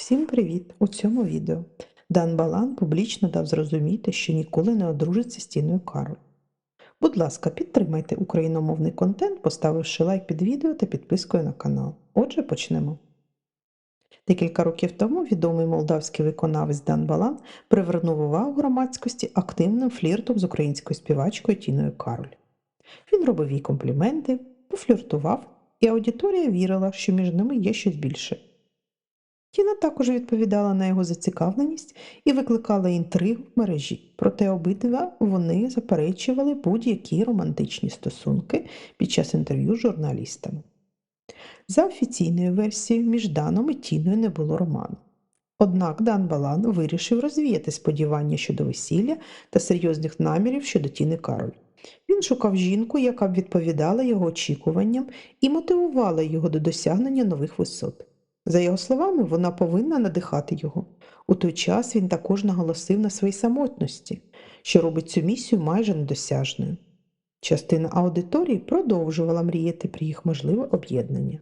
Всім привіт! У цьому відео Дан Балан публічно дав зрозуміти, що ніколи не одружиться з Тіною Кароль. Будь ласка, підтримайте україномовний контент, поставивши лайк під відео та підпискою на канал. Отже, почнемо. Декілька років тому відомий молдавський виконавець Дан Балан привернув увагу громадськості активним фліртом з українською співачкою Тіною Кароль. Він робив їй компліменти, пофліртував, і аудиторія вірила, що між ними є щось більше. Тіна також відповідала на його зацікавленість і викликала інтригу в мережі, проте обидва вони заперечували будь-які романтичні стосунки під час інтерв'ю з журналістами. За офіційною версією, між Даном і Тіною не було роману. Однак Дан Балан вирішив розвіяти сподівання щодо весілля та серйозних намірів щодо Тіни Кароль. Він шукав жінку, яка б відповідала його очікуванням і мотивувала його до досягнення нових висот. За його словами, вона повинна надихати його. У той час він також наголосив на своїй самотності, що робить цю місію майже недосяжною. Частина аудиторії продовжувала мріяти про їх можливе об'єднання.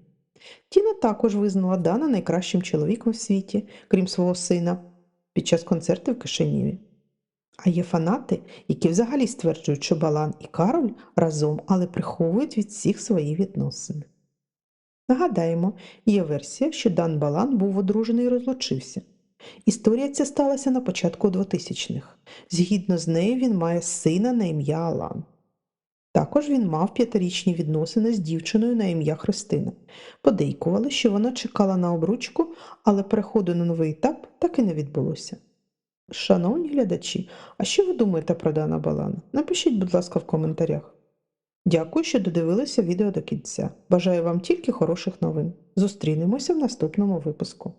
Тіна також визнала Дана найкращим чоловіком в світі, крім свого сина, під час концерту в Кишинєві. А є фанати, які взагалі стверджують, що Балан і Кароль разом, але приховують від всіх свої відносини. Нагадаємо, є версія, що Дан Балан був одружений і розлучився. Історія ця сталася на початку 2000-х. Згідно з нею, він має сина на ім'я Алан. Також він мав п'ятирічні відносини з дівчиною на ім'я Христина. Подейкували, що вона чекала на обручку, але переходу на новий етап так і не відбулося. Шановні глядачі, а що ви думаєте про Дана Балана? Напишіть, будь ласка, в коментарях. Дякую, що додивилися відео до кінця. Бажаю вам тільки хороших новин. Зустрінемося в наступному випуску.